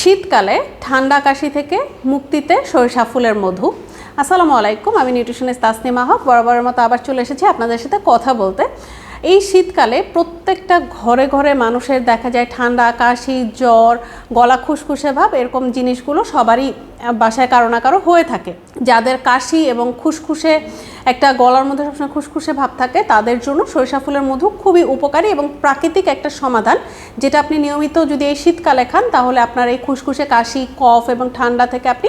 শীতকালে ঠান্ডা কাশি থেকে মুক্তিতে সরিষা ফুলের মধু। আসসালামু আলাইকুম, আমি নিউট্রিশনিস্ট তাসনিমা হক। বরাবরের মতো আবার চলে এসেছি আপনাদের সাথে কথা বলতে। এই শীতকালে প্রত্যেকটা ঘরে ঘরে মানুষের দেখা যায় ঠান্ডা, কাশি, জ্বর, গলা খুসখুসে ভাব, এরকম জিনিসগুলো সবারই বাসায় কারও না কারও হয়ে থাকে। যাদের কাশি এবং খুসখুসে একটা গলার মধ্যে সবসময় খুসখুসে ভাব থাকে, তাদের জন্য সরিষা ফুলের মধু খুবই উপকারী এবং প্রাকৃতিক একটা সমাধান, যেটা আপনি নিয়মিত যদি এই শীতকালে খান, তাহলে আপনার এই খুসখুসে, কাশি, কফ এবং ঠান্ডা থেকে আপনি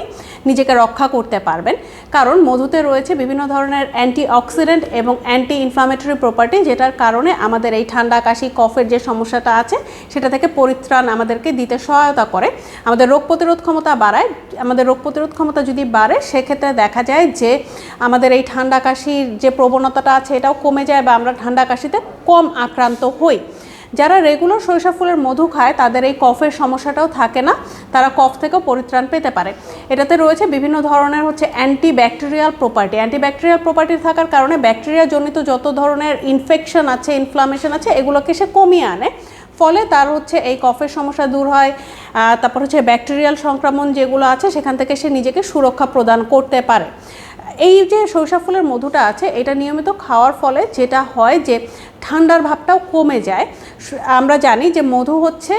নিজেকে রক্ষা করতে পারবেন। কারণ মধুতে রয়েছে বিভিন্ন ধরনের অ্যান্টি অক্সিডেন্ট এবং অ্যান্টি ইনফ্লামেটরি প্রপার্টি, যেটার কারণে আমাদের এই ঠান্ডা কাশি, কফের যে সমস্যাটা আছে, সেটা থেকে পরিত্রাণ আমাদেরকে দিতে সহায়তা করে। আমাদের রোগ প্রতিরোধ ক্ষমতা বাড়ায়। আমাদের রোগ প্রতিরোধ ক্ষমতা যদি বাড়ে, সেক্ষেত্রে দেখা যায় যে আমাদের এই ঠান্ডা কাশির যে প্রবণতাটা আছে, এটাও কমে যায় বা আমরা ঠান্ডা কাশিতে কম আক্রান্ত হই। যারা রেগুলার সরিষা ফুলের মধু খায়, তাদের এই কফের সমস্যাটাও থাকে না। তারা কফ থেকেও পরিত্রাণ পেতে পারে। এটাতে রয়েছে বিভিন্ন ধরনের হচ্ছে antibacterial property bacterial property থাকার কারণে ব্যাকটেরিয়া জনিত যত ধরনের ইনফেকশন আছে ইনফ্লামেশন আছে, এগুলোকে সে কমিয়ে আনে। ফলে তার হচ্ছে এই কফের সমস্যা দূর হয়। তারপর হচ্ছে ব্যাকটেরিয়াল সংক্রমণ যেগুলো আছে, সেখান থেকে সে নিজেকে সুরক্ষা প্রদান করতে পারে। এই যে সরিষা ফুলের মধুটা আছে, এটা নিয়মিত খাওয়ার ফলে যেটা হয় যে ঠান্ডার ভাবটাও কমে যায়। আমরা জানি যে মধু হচ্ছে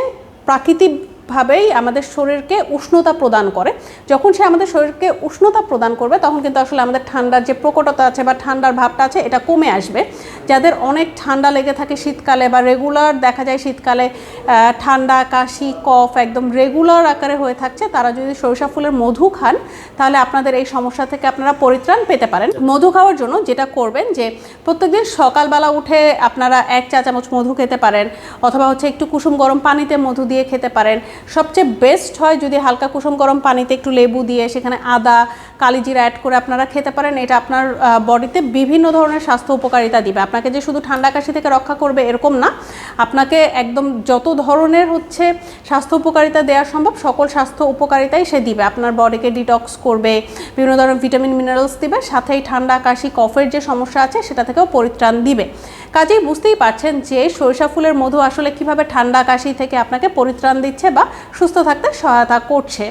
প্রাকৃতিকভাবেই আমাদের শরীরকে উষ্ণতা প্রদান করে। যখন সে আমাদের শরীরকে উষ্ণতা প্রদান করবে, তখন কিন্তু আসলে আমাদের ঠান্ডার যে প্রকটতা আছে বা ঠান্ডার ভাবটা আছে, এটা কমে আসবে। যাদের অনেক ঠান্ডা লেগে থাকে শীতকালে বা রেগুলার দেখা যায় শীতকালে ঠান্ডা, কাশি, কফ একদম রেগুলার আকারে হয়ে থাকছে, তারা যদি সরিষা ফুলের মধু খান, তাহলে আপনাদের এই সমস্যা থেকে আপনারা পরিত্রাণ পেতে পারেন। মধু খাওয়ার জন্য যেটা করবেন যে, প্রত্যেকদিন সকালবেলা উঠে আপনারা এক চা চামচ মধু খেতে পারেন, অথবা হচ্ছে একটু কুসুম গরম পানিতে মধু দিয়ে খেতে পারেন। সবচেয়ে বেস্ট হয় যদি হালকা কুসুম গরম পানিতে একটু লেবু দিয়ে সেখানে আদা কালিজিরা অ্যাড করে আপনারা খেতে পারেন। এটা আপনার বডিতে বিভিন্ন ধরনের স্বাস্থ্য উপকারিতা দিবে। আপনাকে যে শুধু ঠান্ডা কাশি থেকে রক্ষা করবে এরকম না। আপনাকে একদম যত ধরনের হচ্ছে স্বাস্থ্য উপকারিতা দেওয়া সম্ভব, সকল স্বাস্থ্য উপকারিতাই সে দিবে। আপনার বডিকে ডিটক্স করবে, বিভিন্ন ধরনের ভিটামিন মিনারেলস দিবে, সাথেই ঠান্ডা কাশি, কফের যে সমস্যা আছে সেটা থেকেও পরিত্রাণ দিবে। কাজেই বুঝতেই পারছেন যে সরিষা ফুলের মধু আসলে কীভাবে ঠান্ডা কাশি থেকে আপনাকে পরিত্রাণ দিচ্ছে বা সুস্থ থাকতে সহায়তা করছে।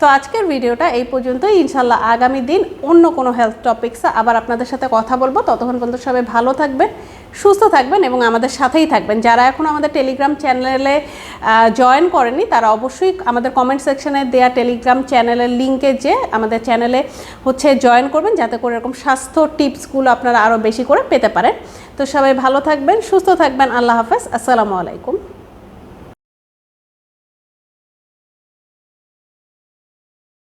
তো আজকের ভিডিওটা এই পর্যন্তই। ইনশাল্লাহ আগামী দিন অন্য কোনো হেলথ টপিক্সে আবার আপনাদের সাথে কথা বলব। ততক্ষণ পর্যন্ত সবাই ভালো থাকবেন, সুস্থ থাকবেন এবং আমাদের সাথেই থাকবেন। যারা এখন আমাদের টেলিগ্রাম চ্যানেলে জয়েন করেনি তারা অবশ্যই আমাদের কমেন্ট সেকশনে দেয়া টেলিগ্রাম চ্যানেলের লিঙ্কে যে আমাদের চ্যানেলে হচ্ছে জয়েন করবেন, যাতে করে এরকম স্বাস্থ্য টিপসগুলো আপনারা আরও বেশি করে পেতে পারেন। তো সবাই ভালো থাকবেন, সুস্থ থাকবেন। আল্লাহ হাফেজ। আসসালামু আলাইকুম।